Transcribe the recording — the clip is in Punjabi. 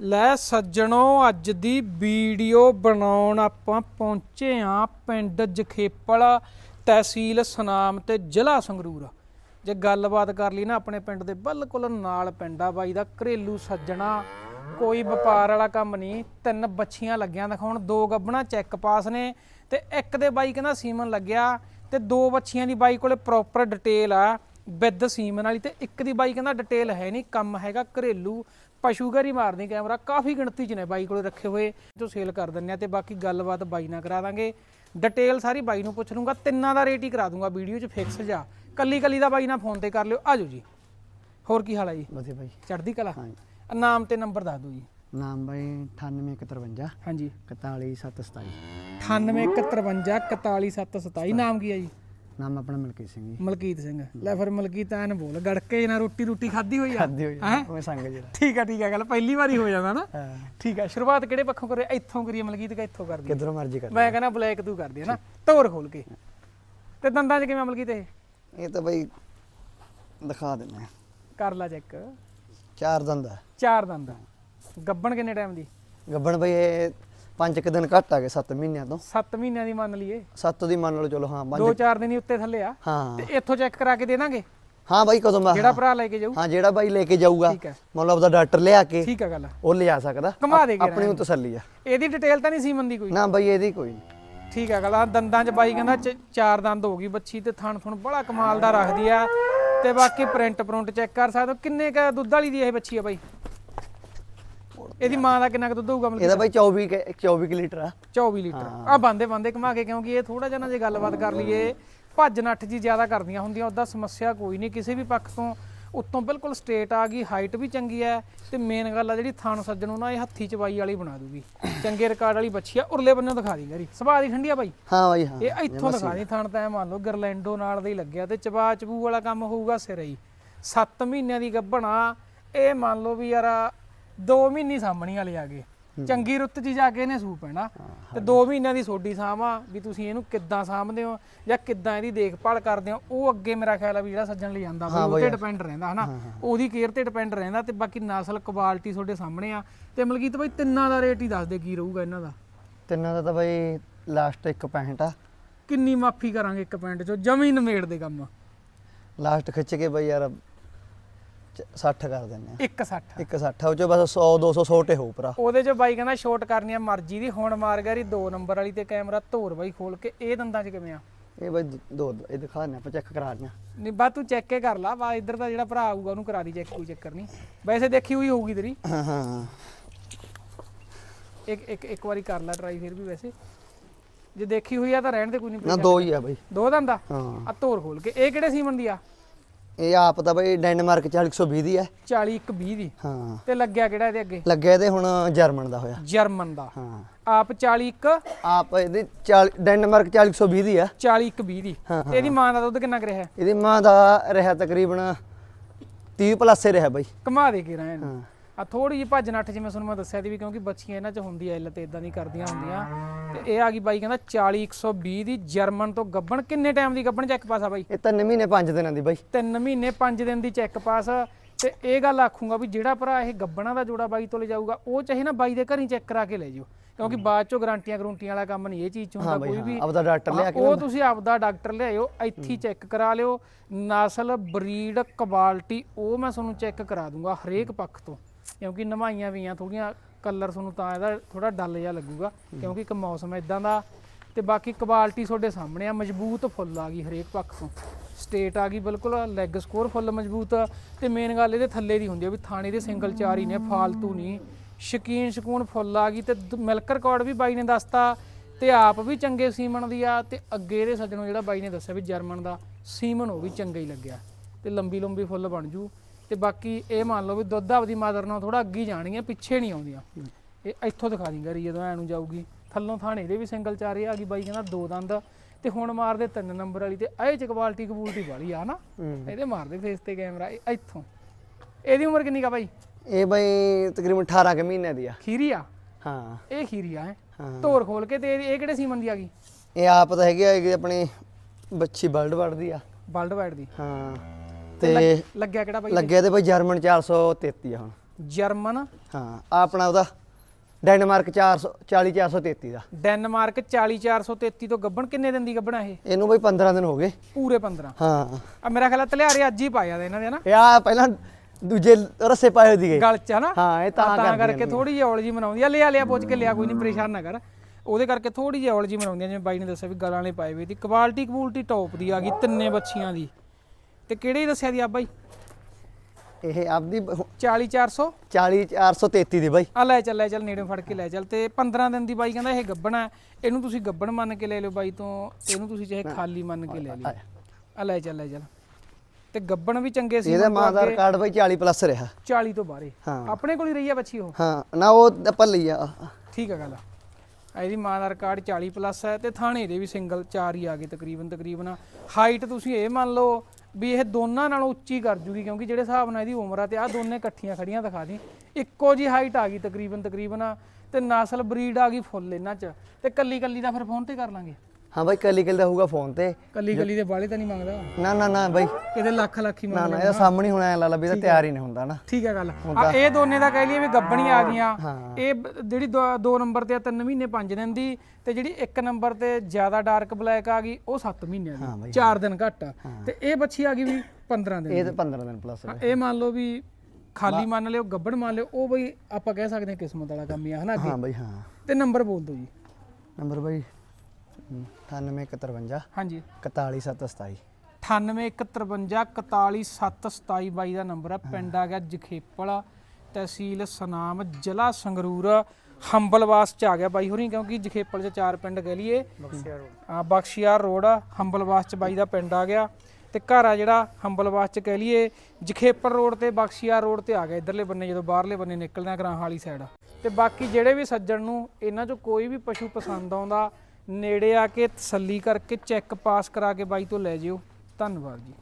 ਲੈ ਸੱਜਣੋ, ਅੱਜ ਦੀ ਵੀਡੀਓ ਬਣਾਉਣ ਆਪਾਂ ਪਹੁੰਚੇ ਆ ਪਿੰਡ ਜਖੇਪਲ ਤਹਿਸੀਲ ਸਨਾਮ ਤੇ ਜ਼ਿਲ੍ਹਾ ਸੰਗਰੂਰ। ਜੇ ਗੱਲਬਾਤ ਕਰ ਲਈ ਨਾ ਆਪਣੇ ਪਿੰਡ ਦੇ, ਬਿਲਕੁਲ ਨਾਲ ਪਿੰਡ ਆ ਬਾਈ ਦਾ, ਘਰੇਲੂ ਸੱਜਣਾ, ਕੋਈ ਵਪਾਰ ਵਾਲਾ ਕੰਮ ਨਹੀਂ, ਤਿੰਨ ਬੱਚੀਆਂ ਲੱਗੀਆਂ ਦਿਖਾਉਣ, ਦੋ ਗੱਬਣਾ ਚੈੱਕ ਪਾਸ ਨੇ ਤੇ ਇੱਕ ਦੇ ਬਾਈ ਕਹਿੰਦਾ ਸੀਮਨ ਲੱਗਿਆ ਤੇ ਦੋ ਬੱਚੀਆਂ ਦੀ ਬਾਈ ਕੋਲੇ ਪ੍ਰੋਪਰ ਡਿਟੇਲ ਆ। ਵਿਦ ਸੀਮਨ ਵਾਲੀ ਤੇ ਇੱਕ ਦੀ ਬਾਈ ਕਹਿੰਦਾ ਡਿਟੇਲ ਹੈ ਨਹੀਂ ਕੰਮ ਹੈਗਾ ਘਰੇਲੂ ਪਸ਼ੂ ਹੀ ਮਾਰਦੀ ਕੈਮਰਾ ਕਾਫੀ ਗਿਣਤੀ ਚ ਨੇ ਬਾਈ ਕੋਲੇ ਰੱਖੇ ਹੋਏ ਜੋ ਸੇਲ ਕਰ ਦਿੰਨੇ ਆ ਤੇ ਬਾਕੀ ਗੱਲਬਾਤ ਬਾਈ ਨਾਲ ਕਰਾ ਦਾਂਗੇ। ਡਿਟੇਲ ਸਾਰੀ ਬਾਈ ਨੂੰ ਪੁੱਛ ਲੂੰਗਾ ਤਿੰਨਾਂ ਦਾ ਰੇਟ ਹੀ ਕਰਾ ਦੂੰਗਾ ਵੀਡੀਓ 'ਚ ਫਿਕਸ ਜਾ। ਕੱਲੀ ਕੱਲੀ ਦਾ ਬਾਈ ਨਾਲ ਫੋਨ ਤੇ ਕਰ ਲਿਓ ਆਜੋ ਜੀ। ਹੋਰ ਕੀ ਹਾਲ ਹੈ ਜੀ? ਵਧੀਆ ਭਾਈ ਚੜ੍ਹਦੀ ਕਲਾ? ਹਾਂਜੀ ਨਾਮ ਤੇ ਨੰਬਰ ਦੱਸ ਦਿਓ ਜੀ। ਨਾਮ ਬਾਈ 9853 ਹਾਂਜੀ। 41727 9853 41727 ਨਾਮ ਕੀ ਹੈ ਜੀ? ਨਾਮ ਆਪਣਾ ਮਲਕੀਤ ਸਿੰਘ ਜੀ। ਮਲਕੀਤ ਸਿੰਘ। ਲੈ ਫਿਰ ਮਲਕੀਤ ਐਨ ਬੋਲ ਗੜਕੇ ਨਾ ਰੋਟੀ ਰੋਟੀ ਖਾਦੀ ਹੋਈ ਆ? ਖਾਦੀ ਹੋਈ ਹੈਂ? ਉਹ ਸੰਗ ਜਿਹੜਾ ਠੀਕ ਆ ਠੀਕ ਆ ਗੱਲ ਪਹਿਲੀ ਵਾਰੀ ਹੋ ਜਾਂਦਾ ਨਾ। ਠੀਕ ਆ ਸ਼ੁਰੂਆਤ ਕਿਹੜੇ ਪੱਖੋਂ ਕਰੇ? ਇੱਥੋਂ ਕਰੀਏ ਮਲਕੀਤ ਕਾ ਇੱਥੋਂ ਕਰਦੀ ਕਿਧਰੋਂ ਮਰਜ਼ੀ ਕਰ ਮੈਂ ਕਹਿੰਦਾ ਬਲੈਕ ਤੂੰ ਕਰਦੀ ਹੈ ਨਾ ਤੋਰ ਖੋਲ ਕੇ। ਤੇ ਦੰਦਾਂ 'ਚ ਕਿਵੇਂ ਮਲਕੀਤ ਇਹ? ਇਹ ਤਾਂ ਬਾਈ ਦਿਖਾ ਦਿੰਦੇ ਆ। ਕਰ ਲਾ ਚੈੱਕ। ਚਾਰ ਦੰਦ ਆ। ਚਾਰ ਦੰਦ। ਗੱਬਣ ਕਿੰਨੇ ਟਾਈਮ ਦੀ? ਗੱਬਣ ਬਈ ਇਹ ਪੰਜ ਕੁ ਦਿਨ ਘੱਟ ਆ ਗਏ 7 ਮਹੀਨਿਆਂ ਤੋਂ। 7 ਮਹੀਨਿਆਂ ਦੀ ਮੰਨ ਲਈਏ। 7 ਦੀ ਮੰਨ ਲਓ ਚਲੋ ਹਾਂ ਦੋ ਪੰਜ ਚਾਰ ਦਿਨ ਹੀ ਉੱਤੇ ਥੱਲੇ ਆ। ਹਾਂ। ਤੇ ਇੱਥੋਂ ਚੈੱਕ ਕਰਾ ਕੇ ਦੇ ਦਾਂਗੇ? ਹਾਂ ਬਾਈ ਕਦੋਂ ਮੈਂ ਜਿਹੜਾ ਭਰਾ ਲੈ ਕੇ ਜਾਊ। ਹਾਂ ਜਿਹੜਾ ਬਾਈ ਲੈ ਕੇ ਜਾਊਗਾ। ਠੀਕ ਹੈ। ਮੰਨ ਲਓ ਆਪਦਾ ਡਾਕਟਰ ਲਿਆ ਕੇ ਠੀਕ ਆ ਗੱਲ ਉਹ ਲਿਆ ਸਕਦਾ। ਘੁਮਾ ਦੇ ਕੇ ਆਪਣੀ ਨੂੰ। ਤਸੱਲੀ ਆ। ਇਹਦੀ ਡਿਟੇਲ ਤਾਂ ਨਹੀਂ ਸੀ ਮੰਦੀ ਕੋਈ? ਨਾ ਬਾਈ ਇਹਦੀ ਕੋਈ ਨਹੀਂ ਠੀਕ ਆ ਗੱਲ ਆ। ਦੰਦਾਂ 'ਚ ਬਾਈ ਕਹਿੰਦਾ ਚ- ਚਾਰ ਦੰਦ ਹੋ ਗਈ ਬੱਚੀ ਤੇ ਥਣ ਥਣ ਬੜਾ ਕਮਾਲ ਦਾ ਰੱਖਦੀ ਆ। ਤੇ ਬਾਕੀ ਪ੍ਰਿੰਟ ਪ੍ਰਿੰਟ ਚੈੱਕ ਕਰ ਸਕਦੇ ਹੋ। ਕਿੰਨੇ ਕ ਦੁੱਧ ਵਾਲੀ ਦੀ ਇਹ ਬੱਚੀ ਆ ਬਾਈ? ਇਹਦੀ ਮਾਂ ਦਾ ਕਿੰਨਾ ਕ ਦੁੱਧ ਹੋਊਗਾ ਮਤਲਬ ਇਹਦਾ ਬਾਈ 24 ਕੁ- 24 ਕੁ ਲੀਟਰ ਆ। 24 ਲੀਟਰ। ਆ ਬੰਦੇ ਬੰਦੇ ਘਮਾ ਕੇ ਕਿਉਂਕਿ ਇਹ ਥੋੜਾ ਜਿਹਾ ਨਾ ਜੇ ਗੱਲਬਾਤ ਕਰ ਲਈਏ ਭੱਜ ਨੱਠ ਜੀ ਜ਼ਿਆਦਾ ਕਰਦੀਆਂ ਹੁੰਦੀਆਂ ਉਹਦਾ ਸਮੱਸਿਆ ਕੋਈ ਨਹੀਂ। ਕਿਸੇ ਵੀ ਪੱਖ ਤੋਂ ਉੱਤੋਂ ਬਿਲਕੁਲ ਸਟੇਟ ਆ ਗਈ ਹਾਈਟ ਵੀ ਚੰਗੀ ਹੈ ਤੇ ਮੇਨ ਗੱਲ ਆ ਜਿਹੜੀ ਥਣ ਸੱਜਣ ਨੂੰ ਇਹ ਹੱਥੀ ਚਵਾਈ ਵਾਲੀ ਬਣਾ ਦੂਗੀ। ਚੰਗੇ ਰਿਕਾਰਡ ਵਾਲੀ ਬੱਚੀ ਆ ਉਰਲੇ ਬੰਨੇ ਦਿਖਾ ਦੀ ਗਰੀ ਸੁਭਾਅ ਦੀ ਠੰਡੀ ਆ ਬਾਈ? ਹਾਂ ਬਾਈ ਹਾਂ। ਇਹ ਇੱਥੋਂ ਦਿਖਾ ਦੀ ਥਣ ਤਾਂ ਐ ਮੰਨ ਲਓ ਗਰਲੈਂਡੋ ਨਾਲ ਦਾ ਹੀ ਲੱਗਿਆ ਤੇ ਚਬਾ ਚਬੂ ਵਾਲਾ ਕੰਮ ਹੋਊਗਾ ਸਿਰ ਹੀ। 7 ਮਹੀਨਿਆਂ ਦੀ ਗੱਭਣਾ ਇਹ ਮੰਨ ਲਓ ਵੀ ਯਾਰ 2 ਮਹੀਨੇ ਸਾਹਮਣੀ ਵਾਲੇ ਆ ਗਏ। ਚੰਗੀ ਰੁੱਤ 'ਚ ਜਾ ਕੇ ਇਹਨੇ ਸੂ ਪੈਣਾ। ਤੇ 2 ਮਹੀਨਿਆਂ ਦੀ ਸੋਡੀ ਸਾਂਭਾ ਵੀ ਤੁਸੀਂ ਇਹਨੂੰ ਕਿੱਦਾਂ ਸਾਂਭਦੇ ਹੋ ਜਾਂ ਕਿੱਦਾਂ ਇਹਦੀ ਦੇਖਭਾਲ ਕਰਦੇ ਹੋ ਉਹ ਅੱਗੇ ਮੇਰਾ ਖਿਆਲ ਆ ਵੀ ਜਿਹੜਾ ਸੱਜਣ ਲਈ ਜਾਂਦਾ ਉਹ ਤੇ ਡਿਪੈਂਡ ਰਹਿੰਦਾ ਹਨਾ? ਉਹਦੀ ਕੇਅਰ ਤੇ ਡਿਪੈਂਡ ਰਹਿੰਦਾ ਤੇ ਬਾਕੀ ਨਸਲ ਕੁਆਲਿਟੀ ਤੁਹਾਡੇ ਸਾਹਮਣੇ ਆ। ਤੇ ਮਲਕੀਤ ਬਾਈ ਤਿੰਨਾਂ ਦਾ ਰੇਟ ਹੀ ਦੱਸ ਦੇ ਕੀ ਰਹੂਗਾ ਇਹਨਾਂ ਦਾ। ਤਿੰਨਾਂ ਦਾ ਤਾਂ ਬਾਈ ਲਾਸਟ 165 ਆ। ਕਿੰਨੀ ਮਾਫੀ ਕਰਾਂਗੇ ਇੱਕ ਪਿੰਡ 'ਚੋਂ ਜ਼ਮੀਨ ਮੇੜ ਦੇ ਕੰਮ। ਲਾਸਟ ਖਿੱਚ ਕੇ ਬਈ ਯਾਰ 60 ਕਰ ਦਿੰਨੇ ਆ। 160 ਇੱਕ 60 ਉਹ ਚ ਬਸ 100 200 ਛੋਟੇ ਹੋ ਭਰਾ। ਉਹਦੇ 'ਚ ਬਾਈ ਕਹਿੰਦਾ ਸ਼ੋਟ ਕਰਨੀ ਆ ਮਰਜ਼ੀ ਦੀ ਹੁਣ ਮਾਰ ਗਿਆ ਰੀ 2 ਨੰਬਰ ਵਾਲੀ ਤੇ ਕੈਮਰਾ ਧੋਰ ਬਾਈ ਖੋਲ ਕੇ ਇਹ ਦੰਦਾਂ 'ਚ ਕਿਵੇਂ ਆ? ਇਹ ਬਈ ਦੋ ਇਹ ਦਿਖਾਣੇ ਆਪਾਂ ਚੈੱਕ ਕਰਾ ਲਿਆ ਨਹੀਂ ਬਾ ਤੂੰ ਚੈੱਕ ਕੇ ਕਰ ਲਾ ਬਾ ਇੱਧਰ ਦਾ ਜਿਹੜਾ ਭਰਾ ਆਊਗਾ ਉਹਨੂੰ ਕਰਾ ਦੀ ਚੈੱਕ ਕੋਈ ਚੱਕਰ ਨਹੀਂ ਵੈਸੇ ਦੇਖੀ ਹੋਈ ਹੋਊਗੀ ਤੇਰੀ। ਹਾਂ ਹਾਂ। ਇੱਕ ਇੱਕ ਇੱਕ ਵਾਰੀ ਕਰ ਲੈ ਟਰਾਈ ਫਿਰ ਵੀ ਵੈਸੇ। ਜੇ ਦੇਖੀ ਹੋਈ ਆ ਤਾਂ ਰਹਿਣ ਦੇ ਕੋਈ ਨਾ ਨਹੀਂ ਦੋ ਹੀ ਆ ਬਈ। ਦੋ ਦੰਦਾ? ਹਾਂ। ਆ ਧੋਰ ਖੋਲ ਕੇ। ਇਹ ਕਿਹੜੇ ਸੀਮਨ ਦੀ ਆ? ਇਹ ਆਪ ਤਾਂ ਬਈ ਡੈਨਮਾਰਕ 420 ਦੀ ਹੈ। 40 ਇੱਕ 20 ਦੀ। ਹਾਂ। ਤੇ ਲੱਗਿਆ ਕਿਹੜਾ ਇਹਦੇ ਅੱਗੇ? ਲੱਗਿਆ ਇਹਦੇ ਹੁਣ ਜਰਮਨ ਦਾ ਹੋਇਆ। ਜਰਮਨ ਦਾ। ਹਾਂ। ਆਪ 40 ਇੱਕ। ਆਪ ਇਹਦੇ 40 ਡੈਨਮਾਰਕ 420 ਦੀ ਆ 40 ਇੱਕ 20 ਦੀ। ਹਾਂ, ਤੇ ਇਹਦੀ ਮਾਂ ਦਾ ਦੁੱਧ ਕਿੰਨਾ ਕੁ ਰਿਹਾ ਇਹਦੀ ਮਾਂ ਦਾ ਰਿਹਾ ਤਕਰੀਬਨ 30 ਪਲੱਸ ਹੀ ਰਿਹਾ ਬਈ। ਕਮਾ ਦੇ ਕੇ ਰਹੇ ਹਾਂ। ਆ ਥੋੜੀ ਜਿਹੀ ਭੱਜ ਨੱਠ ਜਿਵੇਂ ਤੁਹਾਨੂੰ ਮੈਂ ਦੱਸਿਆ ਸੀ ਵੀ ਕਿਉਂਕਿ ਬੱਚੀਆਂ ਇਹਨਾਂ 'ਚ ਹੁੰਦੀ ਐ ਤੇ ਇਦਾਂ ਦੀ ਕਰਦੀਆਂ ਹੁੰਦੀਆਂ। ਤੇ ਇਹ ਆ ਗਈ ਬਾਈ ਕਹਿੰਦਾ 40 120 ਦੀ ਜਰਮਨ ਤੋਂ ਗੱਬਣ। ਕਿੰਨੇ ਟਾਈਮ ਦੀ ਗੱਬਣ ਚੈੱਕ ਪਾਸ ਆ ਬਾਈ? ਇਹ ਤਿੰਨ ਮਹੀਨੇ ਪੰਜ ਦਿਨਾਂ ਦੀ ਬਈ। 3 ਮਹੀਨੇ 5 ਦਿਨ ਦੀ ਚੈੱਕ ਪਾਸ ਤੇ ਇਹ ਗੱਲ ਆਖੂੰਗਾ ਵੀ ਜਿਹੜਾ ਭਰਾ ਇਹ ਗੱਬਣਾ ਦਾ ਜੋੜਾ ਬਾਈ ਤੋਂ ਲੈ ਜਾਊਗਾ ਉਹ ਚਾਹੇ ਨਾ ਬਾਈ ਦੇ ਘਰੀ ਚੈੱਕ ਕਰਾ ਕੇ ਲੈ ਜਿਓ। ਕਿਉਂਕਿ ਬਾਅਦ ਚੋਂ ਗਾਰੰਟੀਆਂ ਗਰੰਟੀਆਂ ਵਾਲਾ ਕੰਮ ਨਹੀਂ ਇਹ ਚੀਜ਼ 'ਚ ਹੁੰਦਾ ਕੋਈ ਵੀ। ਆਪਦਾ ਡਾਕਟਰ ਲਿਆ ਕੇ ਉਹ ਤੁਸੀਂ ਆਪਦਾ ਡਾਕਟਰ ਲਿਆਇਓ ਇੱਥੇ ਚੈੱਕ ਕਰਾ ਲਿਓ। ਨਸਲ ਬਰੀਡ ਕੁਆਲਿਟੀ ਉਹ ਮੈਂ ਤੁਹਾਨੂੰ ਚੈੱਕ ਕਰਾ ਦੂੰਗਾ ਹਰੇਕ ਪੱਖ ਤੋਂ। ਕਿਉਂਕਿ ਨਵਾਈਆਂ ਵੀ ਆ ਥੋੜੀਆਂ ਕਲਰ ਤੁਹਾਨੂੰ ਤਾਂ ਇਹਦਾ ਥੋੜਾ ਡੱਲ ਜਿਹਾ ਲੱਗੂਗਾ ਕਿਉਂਕਿ ਇੱਕ ਮੌਸਮ ਇਦਾਂ ਦਾ। ਤੇ ਬਾਕੀ ਕੁਆਲਿਟੀ ਤੁਹਾਡੇ ਸਾਹਮਣੇ ਆ ਮਜ਼ਬੂਤ ਫੁੱਲ ਆ ਗਈ ਹਰੇਕ ਪੱਖ ਤੋਂ। ਸਟੇਟ ਆ ਗਈ ਬਿਲਕੁਲ ਲੈਗ ਸਕੋਰ ਫੁੱਲ ਮਜ਼ਬੂਤ। ਆ ਤੇ ਮੇਨ ਗੱਲ ਇਹਦੇ ਥੱਲੇ ਦੀ ਹੁੰਦੀ ਆ ਵੀ ਥਾਣੇ ਦੇ ਸਿੰਗਲ ਚਾਰ ਹੀ ਨੇ ਫਾਲਤੂ ਨਹੀਂ। ਸ਼ਕੀਨ ਸ਼ਕੂਨ ਫੁੱਲ ਆ ਗਈ ਤੇ ਮਿਲਕ ਰਿਕਾਰਡ ਵੀ ਬਾਈ ਨੇ ਦੱਸਤਾ। ਤੇ ਆਪ ਵੀ ਚੰਗੇ ਸੀਮਨ ਦੀ ਆ ਤੇ ਅੱਗੇ ਇਹਦੇ ਸੱਜਣੋਂ ਜਿਹੜਾ ਬਾਈ ਨੇ ਦੱਸਿਆ ਵੀ ਜਰਮਨ ਦਾ ਸੀਮਨ ਉਹ ਵੀ ਚੰਗਾ ਹੀ ਲੱਗਿਆ। ਤੇ ਲੰਬੀ ਲੰਬੀ ਫੁੱਲ ਬਣ ਜੂ। ਤੇ ਬਾਕੀ ਇਹ ਮੰਨ ਲਓ ਵੀ ਦੁੱਧ ਆਪਦੀ ਮਾਦਰ ਨਾਲ ਥੋੜਾ ਅੱਗੇ ਜਾਣਗੀਆਂ ਪਿੱਛੇ ਨਹੀਂ ਆਉਂਦੀਆਂ। ਇਹ ਇੱਥੋਂ ਦਿਖਾ ਦੀ ਗਰੀ ਜਦੋਂ ਐ ਨੂੰ ਜਾਊਗੀ। ਥੱਲੋਂ ਥਾਣੇ ਦੇ ਵੀ ਸਿੰਗਲ ਚਾਰੇ ਆ ਗਈ ਬਾਈ ਕਹਿੰਦਾ ਦੋ ਦੰਦ। ਤੇ ਹੁਣ ਮਾਰਦੇ ਤਿੰਨ ਨੰਬਰ ਵਾਲੀ ਤੇ ਇਹ ਚ ਕੁਆਲਿਟੀ ਕਬੂਲਟੀ ਵਾਲੀ ਆ ਨਾ। ਇਹਦੇ ਮਾਰਦੇ ਫੇਸ ਤੇ ਕੈਮਰਾ ਇਹ ਇੱਥੋਂ। ਇਹਦੀ ਉਮਰ ਕਿੰਨੀ ਕਾ ਬਾਈ? ਇਹ ਬਈ ਤਕਰੀਬਨ 18 ਕੁ ਮਹੀਨੇ ਦੀ ਆ। ਖੀਰੀ ਆ? ਹਾਂ। ਇਹ ਖੀਰੀ ਆ ਧੋਰ ਖੋਲ ਕੇ ਤੇ ਇਹ ਕਿਹੜੇ ਸੀਮਨ ਦੀ ਆ ਗਈ? ਇਹ ਆਪ ਤਾਂ ਹੈਗੀ ਆਪਣੀ ਬੱਚੀ ਬਲਡ ਵੜਦੀ ਆ। ਬਲਡ ਦੀ? ਹਾਂ। ਤੇ ਲੱਗਿਆ ਕਿਹੜਾ ਬਾਈ ਲੱਗਿਆ ਤੇ ਬਈ ਜਰਮਨ 433 ਆ ਹੁਣ। ਜਰਮਨ? ਹਾਂ ਆਪਣਾ ਉਹਦਾ ਡੈਨਮਾਰਕ 400 40 433 ਦਾ। ਡੈਨਮਾਰਕ 40433 ਤੋਂ ਗੱਬਣ ਕਿੰਨੇ ਦਿਨ ਦੀ ਗੱਬਣਾ ਇਹ? ਇਹਨੂੰ ਬਈ 15 ਦਿਨ ਹੋ ਗਏ। ਪੂਰੇ 15 ਹਾਂ। ਆ ਮੇਰਾ ਖਿਆਲ ਤਲਿਆਰੇ ਅੱਜ ਹੀ ਪਾਇਆ ਦਾ ਇਹਨਾਂ ਦੇ ਨਾ। ਆ ਪਹਿਲਾਂ ਦੂਜੇ ਰਸੇ ਪਾਏ ਹੋਏ ਸੀਗੇ। ਗਲ ਚ ਹਨਾ ਹਾਂ ਇਹ ਤਾਂ ਕਰਕੇ ਥੋੜੀ ਜਿਹੀ ਔਲ ਜੀ ਮਨਾਉਂਦੀ ਆ। ਲਿਆ ਲਿਆ ਪੁੱਛ ਕੇ ਲਿਆ ਕੋਈ ਨਹੀਂ ਪਰੇਸ਼ਾਨ ਨਾ ਕਰ। ਉਹਦੇ ਕਰਕੇ ਥੋੜੀ ਜਿਹੀ ਔਲ ਜੀ ਮਨਾਉਂਦੀਆਂ ਜਿਵੇਂ ਬਾਈ ਨੇ ਦੱਸਿਆ ਵੀ ਗਲਾਂ ਵਾਲੇ ਪਾਏ ਹੋਏ ਦੀ ਕੁਆਲਿਟੀ ਕਬੂਲਟੀ ਟੌਪ ਦੀ ਆ ਗਈ ਤਿੰਨੇ ਬੱਚੀਆਂ ਦੀ। ਤੇ ਕਿਹੜੀ ਦੱਸਿਆ ਦੀ ਆ ਬਾਈ? ਇਹ ਆਪਦੀ 40400 40 433 ਦੀ ਬਾਈ। ਆ ਲੈ ਚੱਲ ਲੈ ਚੱਲ ਨੇੜੇ ਫੜ ਕੇ ਲੈ ਚੱਲ। ਤੇ 15 ਦਿਨ ਦੀ ਬਾਈ ਕਹਿੰਦਾ ਇਹ ਗੱਬਣ ਇਹਨੂੰ ਤੁਸੀਂ ਗੱਬਣ ਮੰਨ ਕੇ ਲੈ ਲਿਓ ਬਾਈ ਤੋਂ। ਇਹਨੂੰ ਤੁਸੀਂ ਚਾਹੇ ਖਾਲੀ ਮੰਨ ਕੇ ਲੈ ਲਿਓ। ਆ ਲੈ ਚੱਲ ਲੈ ਚੱਲ। ਤੇ ਗੱਬਣ ਵੀ ਚੰਗੇ ਸੀ ਇਹਦਾ ਮਾਂ ਦਾ ਰਿਕਾਰਡ ਬਾਈ 40 ਪਲੱਸ ਰਿਹਾ। 40 ਤੋਂ ਬਾਹਰੇ। ਹਾਂ। ਆਪਣੇ ਕੋਲ ਹੀ ਰਹੀ ਆ ਬੱਚੀ ਉਹ? ਹਾਂ ਨਾ ਉਹ ਆਪਾਂ ਲਈ ਆ। ਠੀਕ ਹੈ ਗੱਲ ਆ। ਇਹਦੀ ਮਾਂ ਦਾ ਰਿਕਾਰਡ 40 ਪਲੱਸ ਹੈ ਤੇ ਥਾਣੇ ਦੇ ਵੀ ਸਿੰਗਲ 4 ਹੀ ਆ ਗਏ ਤਕਰੀਬਨ ਤਕਰੀਬਨ। ਹਾਈਟ ਤੁਸੀਂ ਇਹ ਮੰਨ ਲਓ ਵੀ ਇਹ ਦੋਨਾਂ ਨਾਲੋਂ ਉੱਚੀ ਕਰ ਜੂਗੀ ਕਿਉਂਕਿ ਜਿਹੜੇ ਹਿਸਾਬ ਨਾਲ ਇਹਦੀ ਉਮਰ ਆ ਤੇ ਆ ਦੋਨੇ ਇਕੱਠੀਆਂ ਖੜੀਆਂ ਦਿਖਾ ਦੀ। ਇੱਕੋ ਜੀ ਹਾਈਟ ਆ ਗਈ ਤਕਰੀਬਨ ਤਕਰੀਬਨ ਤੇ ਨਸਲ ਬਰੀਡ ਆ ਗਈ ਫੁੱਲ ਇਹਨਾਂ 'ਚ। ਤੇ ਕੱਲੀ ਕੱਲੀ ਦਾ ਫਿਰ ਫੋਨ ਤੇ ਕਰ ਲਾਂਗੇ। ਹਾਂ ਬਾਈ ਕੱਲੀ ਕੱਲੀ ਦਾ ਹੋਊਗਾ ਫੋਨ ਤੇ। ਕੱਲੀ ਕੱਲੀ ਦੇ ਵਾਲੇ ਤਾਂ ਨਹੀਂ ਮੰਗਦਾ। ਨਾ ਨਾ ਨਾ ਬਾਈ। ਕਿਤੇ ਲੱਖ ਲੱਖ ਹੀ ਨਾ ਮੰਗਦਾ ਨਾ। ਇਹਦਾ ਸਾਹਮਣੇ ਹੁਣ ਐ ਲਾ ਲਾ ਵੀ ਇਹਦਾ ਤਿਆਰ ਹੀ ਨਹੀਂ ਹੁੰਦਾ ਨਾ। ਠੀਕ ਹੈ ਗੱਲ। ਆ ਇਹ ਦੋਨੇ ਦਾ ਕਹਿ ਲਈਏ ਵੀ ਗੱਬਣੀਆਂ ਆ ਗਈਆਂ। ਹਾਂ। ਇਹ ਬ- ਜਿਹੜੀ 2 ਨੰਬਰ ਤੇ ਆ 3 ਮਹੀਨੇ 5 ਦਿਨ ਦੀ ਤੇ ਜਿਹੜੀ 1 ਨੰਬਰ ਤੇ ਜ਼ਿਆਦਾ ਡਾਰਕ ਬਲੈਕ ਆ ਗਈ ਉਹ 7 ਮਹੀਨਿਆਂ ਹਾਂ ਦੀ ਬਾਈ, 4 ਦਿਨ ਘੱਟ ਆ। ਤੇ ਇਹ ਬੱਚੀ ਆ ਗਈ ਵੀ 15 ਦਿਨ ਇਹ ਤਾਂ 15 ਦਿਨ ਪਲੱਸ ਹਾਂ, ਇਹ ਮੰਨ ਲਓ ਵੀ ਖਾਲੀ ਮੰਨ ਲਿਓ ਗੱਬੜ ਮੰਨ ਲਿਓ ਉਹ ਬਈ ਆਪਾਂ ਕਹਿ ਸਕਦੇ ਹਾਂ ਕਿਸਮਤ ਵਾਲਾ ਕੰਮ ਹੀ ਆ ਹਨਾ ਅੱਗੇ? ਹਾਂ ਬਾਈ ਹਾਂ। ਤੇ ਨੰਬਰ ਬੋਲ ਦਿਓ ਜੀ। ਨੰਬਰ ਬਾਈ 9851 ਹਾਂਜੀ 41727 9815417727 ਬਾਈ ਦਾ ਨੰਬਰ ਆ ਪਿੰਡ ਆ ਗਿਆ ਜਖੇਪਲ ਤਹਿਸੀਲ ਸਨਾਮ ਜ਼ਿਲ੍ਹਾ ਸੰਗਰੂਰ ਹੰਬਲਵਾਸ ਚ ਆ ਗਿਆ ਬਾਈ ਹੋਰੀ ਕਿਉਂਕਿ ਜਖੇਪਲ ਚ ਚਾਰ ਪਿੰਡ ਕਹਿ ਲਈਏ ਬਖਸ਼ੀਆਰ ਰੋਡ ਬਖਸ਼ੀਆਰ ਰੋਡ ਹੰਬਲਵਾਸ ਚ ਬਾਈ ਦਾ ਪਿੰਡ ਆ ਗਿਆ ਤੇ ਘਰ ਆ ਜਿਹੜਾ ਹੰਬਲਵਾਸ ਚ ਕਹਿ ਲਈਏ ਜਖੇਪਲ ਰੋਡ ਤੇ ਬਖਸ਼ੀਆਰ ਰੋਡ ਤੇ ਆ ਗਿਆ ਇਧਰਲੇ ਬੰਨੇ ਜਦੋਂ ਬਾਹਰਲੇ ਬੰਨੇ ਨਿਕਲਦੇ ਆ ਗਰਾਂ ਵਾਲੀ ਸਾਈਡ ਤੇ ਬਾਕੀ ਜਿਹੜੇ ਵੀ ਸੱਜਣ ਨੂੰ ਇਹਨਾਂ ਚੋਂ ਕੋਈ ਵੀ ਪਸ਼ੂ ਪਸੰਦ ਆਉਂਦਾ ਨੇੜੇ ਆ ਕੇ ਤਸੱਲੀ ਕਰਕੇ ਚੈੱਕ ਪਾਸ ਕਰਾ ਕੇ ਬਾਈ ਤੋਂ ਲੈ ਜਿਓ। ਧੰਨਵਾਦ ਜੀ।